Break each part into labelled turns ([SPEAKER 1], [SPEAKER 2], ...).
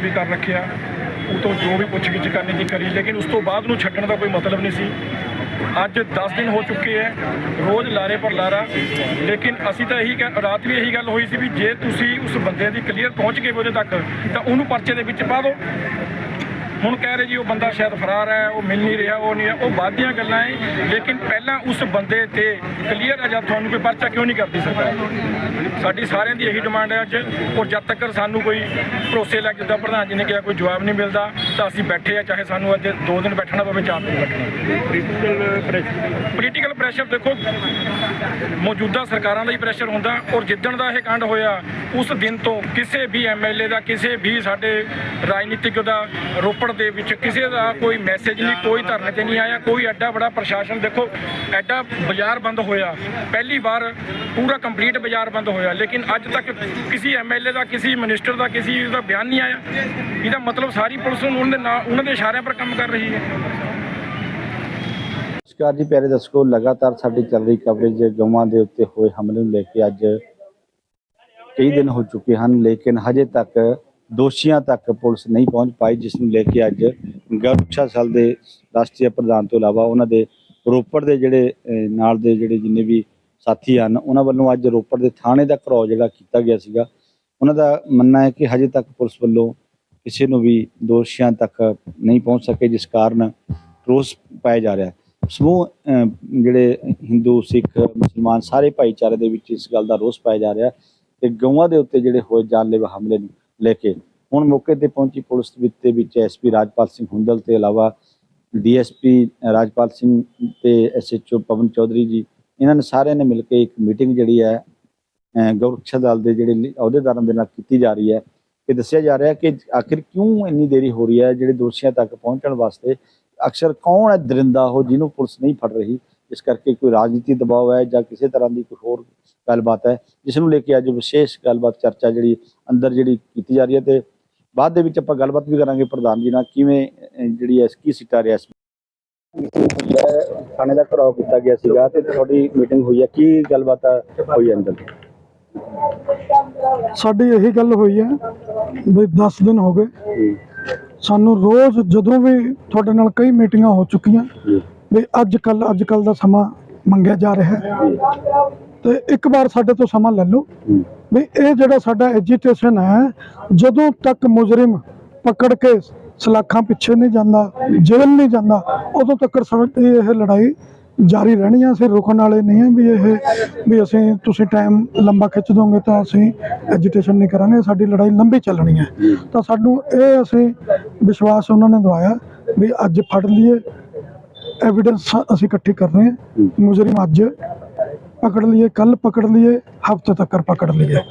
[SPEAKER 1] ਵੀ ਕਰ ਰੱਖਿਆ। ਉਹ ਤੋਂ ਜੋ ਵੀ ਪੁੱਛਗਿੱਛ ਕਰਨੀ ਸੀ ਕਰੀ, ਲੇਕਿਨ ਉਸ ਤੋਂ ਬਾਅਦ ਨੂੰ ਛੱਡਣ ਦਾ ਕੋਈ ਮਤਲਬ ਨਹੀਂ ਸੀ। ਅੱਜ 10 ਦਿਨ ਹੋ ਚੁੱਕੇ ਹੈ ਰੋਜ਼ ਲਾਰੇ ਪਰ ਲਾਰਾ। ਲੇਕਿਨ ਅਸੀਂ ਤਾਂ ਇਹੀ ਕਹਿ- ਰਾਤ ਵੀ ਇਹੀ ਗੱਲ ਹੋਈ ਸੀ ਵੀ ਜੇ ਤੁਸੀਂ ਉਸ ਬੰਦੇ ਦੀ ਕਲੀਅਰ ਪਹੁੰਚ ਗਏ ਵੀ ਉਹਦੇ ਤੱਕ, ਤਾਂ ਉਹਨੂੰ ਪਰਚੇ ਦੇ ਵਿੱਚ ਪਾ ਦਿਓ। ਹੁਣ ਕਹਿ ਰਹੇ ਜੀ ਉਹ ਬੰਦਾ ਸ਼ਾਇਦ ਫਰਾਰ ਹੈ, ਉਹ ਮਿਲ ਨਹੀਂ ਰਿਹਾ, ਉਹ ਨਹੀਂ ਹੈ ਉਹ ਬਾਅਦ ਦੀਆਂ ਗੱਲਾਂ ਹੈ ਲੇਕਿਨ ਪਹਿਲਾਂ ਉਸ ਬੰਦੇ ਤੇ ਕਲੀਅਰ ਹੈ ਜਦ ਤੁਹਾਨੂੰ ਕੋਈ ਪਰਚਾ ਕਿਉਂ ਨਹੀਂ ਕਰਦੀ ਸਰਕਾਰ? ਸਾਡੀ ਸਾਰਿਆਂ ਦੀ ਇਹੀ ਡਿਮਾਂਡ ਹੈ ਅੱਜ, ਔਰ ਜਦ ਤੱਕ ਸਾਨੂੰ ਕੋਈ ਭਰੋਸੇ ਲੱਗ ਜਿੱਦਾਂ ਪ੍ਰਧਾਨ ਜੀ ਨੇ ਕਿਹਾ, ਕੋਈ ਜਵਾਬ ਨਹੀਂ ਮਿਲਦਾ ਤਾਂ ਅਸੀਂ ਬੈਠੇ ਆ ਚਾਹੇ ਸਾਨੂੰ ਅੱਜ 2 ਦਿਨ ਬੈਠਣਾ ਪਵੇ 4 ਦਿਨ ਬੈਠਣਾ ਪੋਲੀਟੀਕਲ ਪ੍ਰੈਸ਼ਰ ਦੇਖੋ ਮੌਜੂਦਾ ਸਰਕਾਰਾਂ ਦਾ ਹੀ ਪ੍ਰੈਸ਼ਰ ਹੁੰਦਾ ਔਰ ਜਿੱਦਣ ਦਾ ਇਹ ਕਾਂਡ ਹੋਇਆ ਉਸ ਦਿਨ ਤੋਂ ਕਿਸੇ ਵੀ ਐਮਐਲਏ ਦਾ ਕਿਸੇ ਵੀ ਸਾਡੇ ਰਾਜਨੀਤਿਕ ਦਾ ਰੋਪੜ ਦੇ ਵਿੱਚ ਕਿਸੇ ਦਾ ਕੋਈ ਮੈਸੇਜ ਨਹੀਂ ਕੋਈ ਧਰਨੇ ਤੇ ਨਹੀਂ ਆਇਆ ਕੋਈ ਐਡਾ ਬੜਾ ਪ੍ਰਸ਼ਾਸਨ ਦੇਖੋ ਐਡਾ ਬਾਜ਼ਾਰ ਬੰਦ ਹੋਇਆ। ਪਹਿਲੀ ਵਾਰ ਪੂਰਾ ਕੰਪਲੀਟ ਬਾਜ਼ਾਰ ਬੰਦ ਹੋਇਆ ਲੇਕਿਨ ਅੱਜ ਤੱਕ ਕਿਸੇ ਐਮਐਲਏ ਦਾ ਕਿਸੇ ਮਿਨਿਸਟਰ ਦਾ ਕਿਸੇ ਦਾ ਬਿਆਨ ਨਹੀਂ ਆਇਆ। ਇਹਦਾ ਮਤਲਬ ਸਾਰੀ ਪੁਲਿਸ ਉਹਨਾਂ ਦੇ ਨਾਲ ਉਹਨਾਂ ਦੇ ਇਸ਼ਾਰਿਆਂ ਪਰ ਕੰਮ ਕਰ ਰਹੀ ਹੈ।
[SPEAKER 2] ਨਮਸਕਾਰ ਜੀ, ਪਿਆਰੇ ਦਰਸ਼ਕੋ, ਲਗਾਤਾਰ ਸਾਡੀ ਚੱਲ ਰਹੀ ਕਵਰੇਜ ਗਊਆਂ ਦੇ ਉੱਤੇ ਹੋਏ ਹਮਲੇ ਨੂੰ ਲੈ ਕੇ ਅੱਜ ਕਈ ਦਿਨ ਹੋ ਚੁੱਕੇ ਹਨ, ਲੇਕਿਨ ਹਜੇ ਤੱਕ ਦੋਸ਼ੀਆਂ ਤੱਕ ਪੁਲਿਸ ਨਹੀਂ ਪਹੁੰਚ ਪਾਈ, ਜਿਸ ਨੂੰ ਲੈ ਕੇ ਅੱਜ ਗੌਰਕਸ਼ਾ ਸਲ ਦੇ ਰਾਸ਼ਟਰੀ ਪ੍ਰਧਾਨ ਤੋਂ ਇਲਾਵਾ ਉਹਨਾਂ ਦੇ ਰੋਪੜ ਦੇ ਜਿਹੜੇ ਨਾਲ ਦੇ ਜਿਹੜੇ ਜਿੰਨੇ ਵੀ ਸਾਥੀ ਹਨ, ਉਹਨਾਂ ਵੱਲੋਂ ਅੱਜ ਰੋਪੜ ਦੇ ਥਾਣੇ ਦਾ ਘਰਾਓ ਜਿਹੜਾ ਕੀਤਾ ਗਿਆ ਸੀਗਾ। ਉਹਨਾਂ ਦਾ ਮੰਨਣਾ ਹੈ ਕਿ ਹਜੇ ਤੱਕ ਪੁਲਿਸ ਵੱਲੋਂ ਕਿਸੇ ਨੂੰ ਵੀ ਦੋਸ਼ੀਆਂ ਤੱਕ ਨਹੀਂ ਪਹੁੰਚ ਸਕੇ ਜਿਸ ਕਾਰਨ ਰੋਸ ਪਾਇਆ ਜਾ ਰਿਹਾ ਸਮੂਹ ਜਿਹੜੇ ਹਿੰਦੂ ਸਿੱਖ ਮੁਸਲਮਾਨ ਸਾਰੇ ਭਾਈਚਾਰੇ ਦੇ ਵਿੱਚ ਇਸ ਗੱਲ ਦਾ ਰੋਸ ਪਾਇਆ ਜਾ ਰਿਹਾ ਹੈ ਕਿ ਗਊਆਂ ਦੇ ਉੱਤੇ ਜਿਹੜੇ ਹੋਏ ਜਾਨਲੇਵਾ ਹਮਲੇ ਨੂੰ ਲੈ ਕੇ ਹੁਣ ਮੌਕੇ ਤੇ ਪਹੁੰਚੀ ਪੁਲਿਸ ਵਿੱਚ ਦੇ ਵਿੱਚ ਐਸਪੀ ਰਾਜਪਾਲ ਸਿੰਘ ਹੁੰਦਲ ਤੇ ਇਲਾਵਾ ਡੀਐਸਪੀ ਰਾਜਪਾਲ ਸਿੰਘ ਤੇ ਐਸਐਚਓ ਪਵਨ ਚੌਧਰੀ ਜੀ ਇਹਨਾਂ ਨੇ ਸਾਰਿਆਂ ਨੇ ਮਿਲ ਕੇ ਇੱਕ ਮੀਟਿੰਗ ਜਿਹੜੀ ਹੈ ਅਹ, ਗੌਰਕਸ਼ਾ ਦਲ ਦੇ ਜਿਹੜੇ ਅਹੁਦੇਦਾਰਾਂ ਦੇ ਨਾਲ ਕੀਤੀ ਜਾ ਰਹੀ ਹੈ। ਕਿ ਦੱਸਿਆ ਜਾ ਰਿਹਾ ਕਿ ਆਖਿਰ ਕਿਉਂ ਇੰਨੀ ਦੇਰੀ ਹੋ ਰਹੀ ਹੈ ਜਿਹੜੇ ਦੋਸ਼ੀਆਂ ਤੱਕ ਪਹੁੰਚਣ ਵਾਸਤੇ? ਅਕਸਰ ਕੌਣ ਹੈ ਦਰਿੰਦਾ ਉਹ ਜਿਹਨੂੰ ਪੁਲਿਸ ਨਹੀਂ ਫੜ ਰਹੀ? ਇਸ ਕਰਕੇ ਕੋਈ ਰਾਜਨੀਤੀ ਦਬਾਅ ਹੈ ਜਾਂ ਕਿਸੇ ਤਰ੍ਹਾਂ ਦੀ ਕੋਈ ਹੋਰ ਗੱਲਬਾਤ ਹੈ? ਜਿਸ ਨੂੰ ਲੈ ਕੇ ਅੱਜ ਵਿਸ਼ੇਸ਼ ਗੱਲਬਾਤ ਚਰਚਾ ਜਿਹੜੀ ਅੰਦਰ ਜਿਹੜੀ ਕੀਤੀ ਜਾ ਰਹੀ ਹੈ ਤੇ ਬਾਅਦ ਦੇ ਵਿੱਚ ਆਪਾਂ ਗੱਲਬਾਤ ਵੀ ਕਰਾਂਗੇ ਪ੍ਰਧਾਨ ਜੀ ਨਾਲ ਕਿਵੇਂ ਜਿਹੜੀ ਹੈ ਕੀ ਸਿੱਟਾ ਰਿਹਾ ਇਸ ਥਾਣੇ ਦਾ ਘਰਾਓ ਕੀਤਾ ਗਿਆ ਸੀਗਾ ਤੇ ਤੁਹਾਡੀ ਮੀਟਿੰਗ ਹੋਈ ਹੈ, ਕੀ ਗੱਲਬਾਤ ਹੋਈ ਹੈ ਅੰਦਰ?
[SPEAKER 3] ਸਾਡੀ ਇਹੀ ਗੱਲ ਹੋਈ ਹੈ ਵੀ 10 ਦਿਨ ਹੋ ਗਏ। ਸਾਨੂੰ ਰੋਜ਼ ਜਦੋਂ ਵੀ ਤੁਹਾਡੇ ਨਾਲ ਕਈ ਮੀਟਿੰਗਾਂ ਹੋ ਚੁੱਕੀਆਂ ਵੀ ਅੱਜ ਕੱਲ ਅੱਜ ਕੱਲ ਦਾ ਸਮਾਂ ਮੰਗਿਆ ਜਾ ਰਿਹਾ ਹੈ। ਤੇ ਇੱਕ ਵਾਰ ਸਾਡੇ ਤੋਂ ਸਮਾਂ ਲੈ ਲਓ। ਵੀ ਇਹ ਜਿਹੜਾ ਸਾਡਾ ਐਜੀਟੇਸ਼ਨ ਹੈ, ਜਦੋਂ ਤੱਕ ਮੁਜਰਮ ਪਕੜ ਕੇ ਸਲਾਖਾਂ ਪਿੱਛੇ ਨਹੀਂ ਜਾਂਦਾ, ਜੇਲ੍ਹ ਨਹੀਂ ਜਾਂਦਾ, ਉਦੋਂ ਤੱਕ ਸਾਡੀ ਇਹ ਲੜਾਈ ਜਾਰੀ ਰਹਿਣੀ ਹੈ ਅਸੀਂ ਰੁਕਣ ਵਾਲੇ ਨਹੀਂ ਹਾਂ ਵੀ ਇਹ, ਵੀ ਅਸੀਂ, ਤੁਸੀਂ ਟਾਈਮ ਲੰਬਾ ਖਿੱਚ ਦੋਗੇ ਤਾਂ ਅਸੀਂ ਐਜੀਟੇਸ਼ਨ ਨਹੀਂ ਕਰਾਂਗੇ, ਸਾਡੀ ਲੜਾਈ ਲੰਬੀ ਚੱਲਣੀ ਹੈ। ਤਾਂ ਸਾਨੂੰ ਇਹ ਅਸੀਂ ਵਿਸ਼ਵਾਸ ਉਹਨਾਂ ਨੇ ਦਵਾਇਆ ਵੀ ਅੱਜ ਫੜ ਲਈਏ ਐਵੀਡੈਂਸ ਅਸੀਂ ਇਕੱਠੀ ਕਰ ਰਹੇ ਹਾਂ। ਮੁਜਰਮ ਅੱਜ ਪਕੜ ਲਈਏ ਕੱਲ ਪਕੜ ਲਈਏ, ਹਫ਼ਤੇ ਤੱਕ ਪਕੜ ਲਈਏ।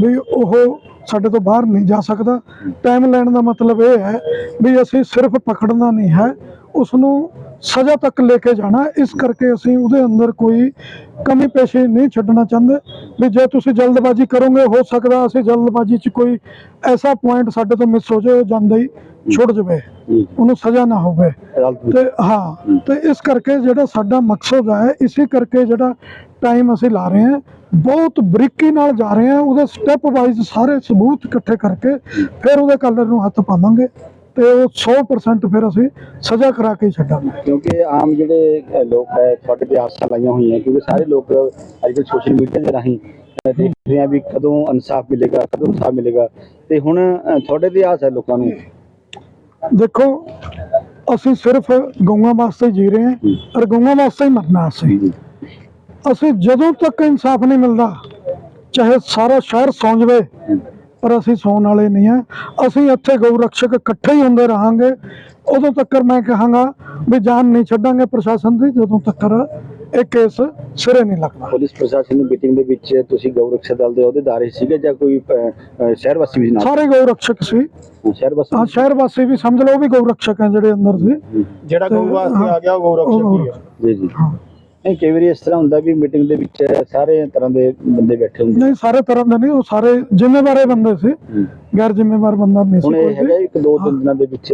[SPEAKER 3] ਵੀ ਉਹ ਸਾਡੇ ਤੋਂ ਬਾਹਰ ਨਹੀਂ ਜਾ ਸਕਦਾ। ਟਾਈਮ ਲੈਣ ਦਾ ਮਤਲਬ ਇਹ ਹੈ ਵੀ ਅਸੀਂ ਸਿਰਫ ਪਕੜਨਾ ਨਹੀਂ ਹੈ ਉਸ ਨੂੰ ਸਜ਼ਾ ਤੱਕ ਲੈ ਕੇ ਜਾਣਾ ਇਸ ਕਰਕੇ ਅਸੀਂ ਉਹਦੇ ਅੰਦਰ ਕੋਈ ਕਮੀ ਪੇਸ਼ੀ ਨਹੀਂ ਛੱਡਣਾ ਚਾਹੁੰਦੇ। ਵੀ ਜੇ ਤੁਸੀਂ ਜਲਦਬਾਜ਼ੀ ਕਰੋਗੇ ਹੋ ਸਕਦਾ ਅਸੀਂ ਜਲਦਬਾਜ਼ੀ 'ਚ ਕੋਈ ਐਸਾ ਪੁਆਇੰਟ ਸਾਡੇ ਤੋਂ ਮਿਸ ਹੋ ਜਾਏ ਜਾਂਦਾ ਹੀ ਛੁੱਟ ਜਾਵੇ। ਉਹਨੂੰ ਸਜ਼ਾ ਨਾ ਹੋਵੇ। ਤੇ ਹਾਂ ਤੇ ਇਸ ਕਰਕੇ ਜਿਹੜਾ ਸਾਡਾ ਮਕਸਦ ਹੈ ਇਸੇ ਕਰਕੇ ਜਿਹੜਾ ਟਾਈਮ ਅਸੀਂ ਲਾ ਰਹੇ ਹਾਂ ਬਹੁਤ ਬਰੀਕੀ ਨਾਲ ਜਾ ਰਹੇ ਹਾਂ ਉਹਦੇ ਸਟੈਪ ਵਾਈਜ਼ ਸਾਰੇ ਸਬੂਤ ਇਕੱਠੇ ਕਰਕੇ ਫਿਰ ਉਹਦੇ ਕਲਰ ਨੂੰ ਹੱਥ ਪਾਵਾਂਗੇ। ਤੇ ਉਹ 100% ਫਿਰ ਅਸੀਂ ਸਜ਼ਾ ਕਰਾ ਕੇ ਛੱਡਾਂਗੇ।
[SPEAKER 2] ਕਿਉਂਕਿ ਆਮ ਜਿਹੜੇ ਲੋਕ ਹੈ ਤੁਹਾਡੇ ਤੇ ਆਸਾਂ ਲਾਈਆਂ ਹੋਈਆਂ ਕਿਉਂਕਿ ਸਾਰੇ ਲੋਕ ਅੱਜ ਕੱਲ੍ਹ ਸੋਸ਼ਲ ਮੀਡੀਆ ਦੇ ਰਾਹੀਂ ਦੇਖ ਰਹੇ ਆ ਵੀ ਕਦੋਂ ਇਨਸਾਫ ਮਿਲੇਗਾ ਕਦੋਂ ਇਨਸਾਫ ਮਿਲੇਗਾ। ਤੇ ਹੁਣ ਤੁਹਾਡੇ ਤੇ ਆਸ ਹੈ ਲੋਕਾਂ ਨੂੰ?
[SPEAKER 3] ਦੇਖੋ ਅਸੀਂ ਸਿਰਫ ਗਊਆਂ ਵਾਸਤੇ ਜੀ ਰਹੇ ਹਾਂ ਔਰ ਗਊਆਂ ਵਾਸਤੇ ਹੀ ਮਰਨਾ ਅਸੀਂ। ਅਸੀਂ ਜਦੋਂ ਤੱਕ ਇਨਸਾਫ ਨਹੀਂ ਮਿਲਦਾ ਚਾਹੇ ਸਾਰਾ ਸ਼ਹਿਰ ਸੌਂ ਜਾਵੇ ਪਰ ਅਸੀਂ ਸੌਣ ਵਾਲੇ ਨਹੀਂ ਆ ਅਸੀਂ ਇੱਥੇ ਗਊ ਰਕਸ਼ਕ ਇਕੱਠੇ ਹੀ ਹੁੰਦੇ ਰਹਾਂਗੇ। ਉਦੋਂ ਤੱਕ ਮੈਂ ਕਹਾਂਗਾ ਵੀ ਜਾਨ ਨਹੀਂ ਛੱਡਾਂਗੇ ਪ੍ਰਸ਼ਾਸਨ ਦੀ ਜਦੋਂ ਤੱਕ ਇਹ ਕੇਸ ਸਿਰੇ ਨਹੀਂ ਲੱਗਦਾ।
[SPEAKER 2] ਪੁਲਿਸ ਪ੍ਰਸ਼ਾਸਨ ਦੀ ਮੀਟਿੰਗ ਦੇ ਵਿੱਚ ਤੁਸੀਂ ਗਊ ਰਕਸ਼ਾ ਦਲ ਦੇ ਅਹੁਦੇਦਾਰ ਹੀ ਸੀਗੇ ਜਾਂ ਕੋਈ ਸ਼ਹਿਰ ਵਾਸੀ ਵੀ ਨਾਲ?
[SPEAKER 3] ਸਾਰੇ ਗਊ ਰਕਸ਼ਕ ਸੀ
[SPEAKER 2] ਸ਼ਹਿਰ ਵਾਸੀ
[SPEAKER 3] ਸ਼ਹਿਰ ਵਾਸੀ ਵੀ ਸਮਝ ਲਓ ਉਹ ਵੀ ਗਊ ਰਕਸ਼ਕ ਹੈ ਜਿਹੜੇ ਅੰਦਰ ਸੀ।
[SPEAKER 4] ਜਿਹੜਾ ਗਊ ਵਾਸਤੇ ਆ ਗਿਆ ਉਹ ਗਊ ਰਕਸ਼ਕ ਹੀ ਆ।
[SPEAKER 2] ਜੀ ਜੀ।
[SPEAKER 3] ਹਾਂ।
[SPEAKER 2] ਨਹੀਂ ਕਈ ਵਾਰੀ ਇਸ ਤਰ੍ਹਾਂ ਹੁੰਦਾ ਵੀ ਮੀਟਿੰਗ ਦੇ ਵਿੱਚ ਸਾਰੇ ਤਰ੍ਹਾਂ ਦੇ ਬੰਦੇ ਬੈਠੇ ਹੁੰਦੇ
[SPEAKER 3] ਨਹੀਂ ਸਾਰੇ ਤਰ੍ਹਾਂ ਦੇ ਨਹੀਂ ਉਹ ਸਾਰੇ ਜ਼ਿੰਮੇਵਾਰੇ ਬੰਦੇ ਸੀ। ਗੈਰ ਜ਼ਿੰਮੇਵਾਰ ਬੰਦਾ ਨਹੀਂ ਸੀ
[SPEAKER 2] ਹੁਣ ਇਹ ਹੈਗਾ ਇੱਕ ਦੋ ਤਿੰਨ ਦਿਨਾਂ ਦੇ ਵਿੱਚ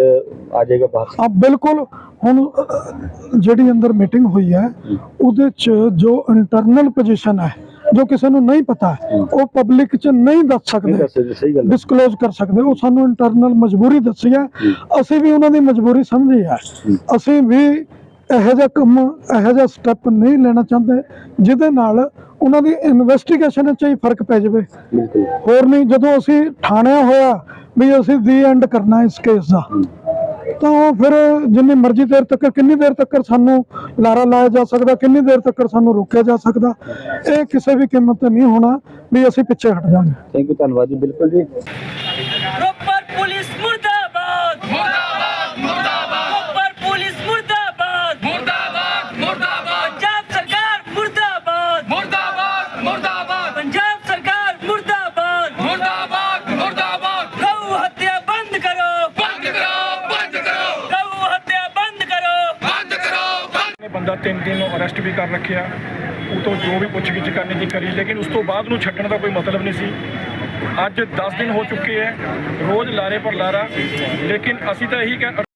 [SPEAKER 2] ਆ ਜਾਏਗਾ ਬਾਹਰ।
[SPEAKER 3] ਆ ਬਿਲਕੁਲ। ਹੁਣ ਜਿਹੜੀ ਅੰਦਰ ਮੀਟਿੰਗ ਹੋਈ ਹੈ ਉਹਦੇ ਚ ਜੋ ਇੰਟਰਨਲ ਪੋਜੀਸ਼ਨ ਹੈ ਜੋ ਕਿਸੇ ਨੂੰ ਨਹੀਂ ਪਤਾ ਉਹ ਪਬਲਿਕ 'ਚ ਨਹੀਂ ਦੱਸ ਸਕਦੇ। ਡਿਸਕਲੋਜ਼ ਕਰ ਸਕਦੇ। ਉਹ ਸਾਨੂੰ ਇੰਟਰਨਲ ਮਜਬੂਰੀ ਦੱਸੀ ਹੈ। ਅਸੀਂ ਵੀ ਉਹਨਾਂ ਦੀ ਮਜਬੂਰੀ ਸਮਝੀ ਹੈ। ਅਸੀਂ ਵੀ ਇਹੋ ਜਿਹਾ ਕੰਮ ਇਹੋ ਜਿਹਾ ਸਟੈਪ ਨਹੀਂ ਲੈਣਾ ਚਾਹੁੰਦੇ ਜਿਹਦੇ ਨਾਲ ਉਹਨਾਂ ਦੀ ਇਨਵੈਸਟੀਗੇਸ਼ਨ 'ਚ ਹੀ ਫ਼ਰਕ ਪੈ ਜਾਵੇ। ਹੋਰ ਨਹੀਂ ਜਦੋਂ ਅਸੀਂ ਠਾਣਿਆ ਹੋਇਆ ਵੀ ਅਸੀਂ ਦੀ ਐਂਡ ਕਰਨਾ ਇਸ ਕੇਸ ਦਾ ਤਾਂ ਉਹ ਫਿਰ ਜਿੰਨੀ ਮਰਜ਼ੀ ਦੇਰ ਤੱਕ ਕਿੰਨੀ ਦੇਰ ਤੱਕ ਸਾਨੂੰ ਲਾਰਾ ਲਾਇਆ ਜਾ ਸਕਦਾ ਕਿੰਨੀ ਦੇਰ ਤੱਕ ਸਾਨੂੰ ਰੋਕਿਆ ਜਾ ਸਕਦਾ ਇਹ ਕਿਸੇ ਵੀ ਕੀਮਤ ਤੇ ਨਹੀਂ ਹੋਣਾ ਵੀ ਅਸੀਂ ਪਿੱਛੇ ਹਟ ਜਾਵਾਂਗੇ।
[SPEAKER 2] ਥੈਂਕ ਯੂ ਧੰਨਵਾਦ ਜੀ ਬਿਲਕੁਲ ਜੀ
[SPEAKER 5] ਰੋਪਰ ਪੁਲਿਸ ਮੁਰਦਾਬਾਦ ਮੁਰਦਾਬਾਦ ਮੁਰਦਾਬਾਦ ਰੋਪਰ ਪੁਲਿਸ ਮੁਰਦਾਬਾਦ
[SPEAKER 6] ਮੁਰਦਾਬਾਦ ਮੁਰਦਾਬਾਦ
[SPEAKER 5] ਪੰਜਾਬ ਸਰਕਾਰ ਮੁਰਦਾਬਾਦ
[SPEAKER 6] ਮੁਰਦਾਬਾਦ ਮੁਰਦਾਬਾਦ
[SPEAKER 5] ਪੰਜਾਬ ਸਰਕਾਰ ਮੁਰਦਾਬਾਦ
[SPEAKER 6] ਮੁਰਦਾਬਾਦ ਮੁਰਦਾਬਾਦ
[SPEAKER 5] ਗਊ ਹੱਤਿਆ ਬੰਦ ਕਰੋ
[SPEAKER 6] ਬੰਦ ਕਰੋ ਬੰਦ ਕਰੋ
[SPEAKER 5] ਗਊ ਹੱਤਿਆ ਬੰਦ ਕਰੋ
[SPEAKER 6] ਬੰਦ ਕਰੋ ਬੰਦ
[SPEAKER 1] ਨੇ ਬੰਦਾ ਨੂੰ ਅਰੈਸਟ ਵੀ ਕਰ ਰੱਖਿਆ। ਉਹ ਤੋਂ ਜੋ ਵੀ ਪੁੱਛਗਿੱਛ ਕਰਨੀ ਸੀ ਕਰੀ, ਲੇਕਿਨ ਉਸ ਤੋਂ ਬਾਅਦ ਨੂੰ ਛੱਡਣ ਦਾ ਕੋਈ ਮਤਲਬ ਨਹੀਂ ਸੀ। ਅੱਜ 10 ਦਿਨ ਹੋ ਚੁੱਕੇ ਹੈ, ਰੋਜ਼ ਲਾਰੇ ਪਰ ਲਾਰਾ, ਲੇਕਿਨ ਅਸੀਂ ਤਾਂ ਇਹੀ ਕਹਿ